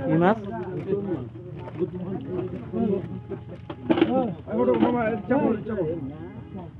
কি মাছ? আটশোশো পঞ্চাশ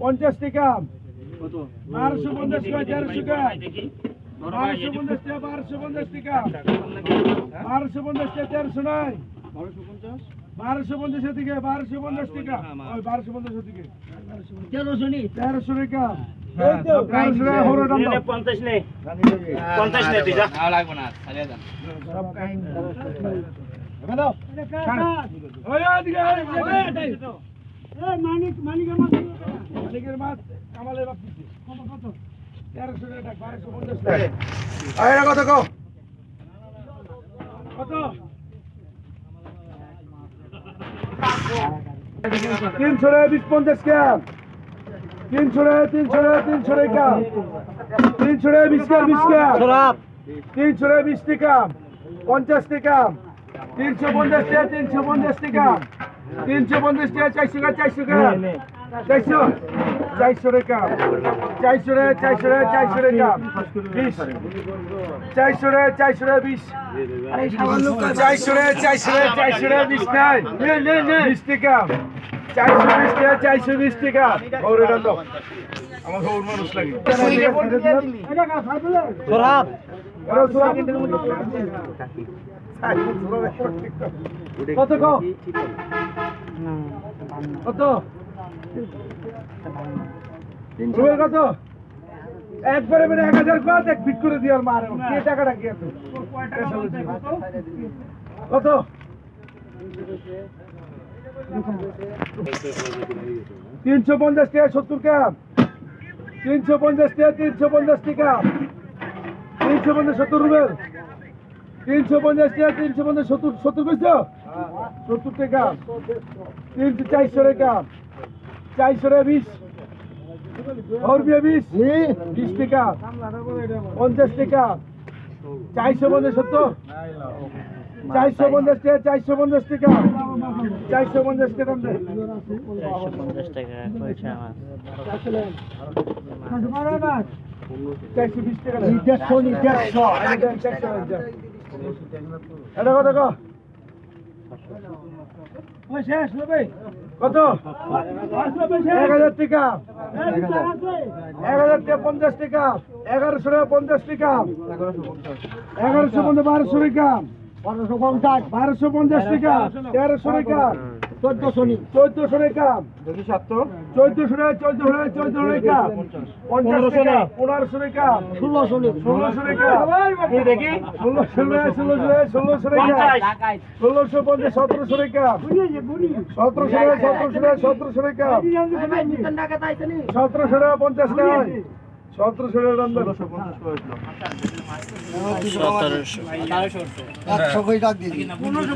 পঞ্চাশ টাকা। বারোশো পঞ্চাশ টাকা তেরোশো টাকা। বারোশো পঞ্চাশ টাকা বারোশো পঞ্চাশ টাকা। বারোশো পঞ্চাশ টাকা তেরোশো নয় বারোশো পঞ্চাশ? থেকে বারোশো পঞ্চাশ টাকা। ওই বারোশো পঞ্চাশ থেকে। তেরোশো নি? তেরোশো টাকা। দাও। পঞ্চাশ নেই পঞ্চাশ নেই ওই, ওই, মানিক মানিকের মাছ মানিকের মাছ কামালের বাপ দিচ্ছে। তেরোশো টাকা বারোশো পঞ্চাশ টাকা। আয়রা কত কো? কত? তিনশো টাকা বিশ পঞ্চাশ গ্রাম। তিনশো টাকা তিনশো টাকা তিনশো টাকা তিনশো টাকা বিশ গ্রাম বিশ গ্রাম। তিনশো টাকা বিশ টাকা পঞ্চাশ টাকা তিনশো পঞ্চাশ টাকা তিনশো পঞ্চাশ টাকা। তিনশো পঞ্চাশ টাকা চারশো টাকা চারশো টাকা। চারশো চারশো টাকা। চারশো টাকা চারশো টাকা চারশো টাকা। বিশ। চারশো টাকা চারশো টাকা বিশ। চারশো টাকা চারশো টাকা চারশো টাকা বিশ নাই। বিশ টাকা। চারশো বিশ টাকা চারশো বিশ টাকা। ওর এটা তো আমার খবর মানুষ লাগে। কত কত? রুবেল কত? একবারে মানে এক হাজার কত এক বিট করে দিয়ার মারে। কে টাকাটা কি কত? তিনশো পঞ্চাশ টাকা সত্তর কাপ তিনশো পঞ্চাশ টাকা, তিনশো পঞ্চাশ টাকা। তিনশো পঞ্চাশ সত্তর রুবেল। তিনশো পঞ্চাশ টাকা তিনশো পঞ্চাশ সত্তর সত্তর কইছো? সত্তর টাকা তিনশো চারশো টাকা চারশো টাকা বিশ বিশ। বিশ টাকা পঞ্চাশ টাকা চারশো পঞ্চাশ সত্তর? চারশো পঞ্চাশ টাকা চারশো পঞ্চাশ টাকা। চারশো পঞ্চাশ টাকা। চারশো পঞ্চাশ টাকা চারশো বিশ টাকা দেখো নেবে কত? এক হাজার টিকা। এক হাজার টাকা পঞ্চাশ টাকা। এগারোশো টাকা পঞ্চাশ টিকা। এগারোশো পঞ্চাশ, বারোশো টিকা। বারোশো পঞ্চাশ বারোশো পঞ্চাশ টিকা। তেরোশো টাকা। চোদ্দশো চোদ্দশো টাকা চোদ্দশো টাকা চোদ্দশো টাকা চোদ্দশো টাকা পঞ্চাশ টাকা পনেরোশো টাকা ষোলোশো ষোলোশো টাকা দেখি। ষোলোশো টাকা ষোলোশো টাকা ষোলোশো টাকা ষোলোশো পঞ্চাশ সতেরোশো টাকা সতেরোশো টাকা সতেরোশো টাকা সতেরোশো টাকা সতেরোশো টাকা পঞ্চাশ টাকা সতেরোশো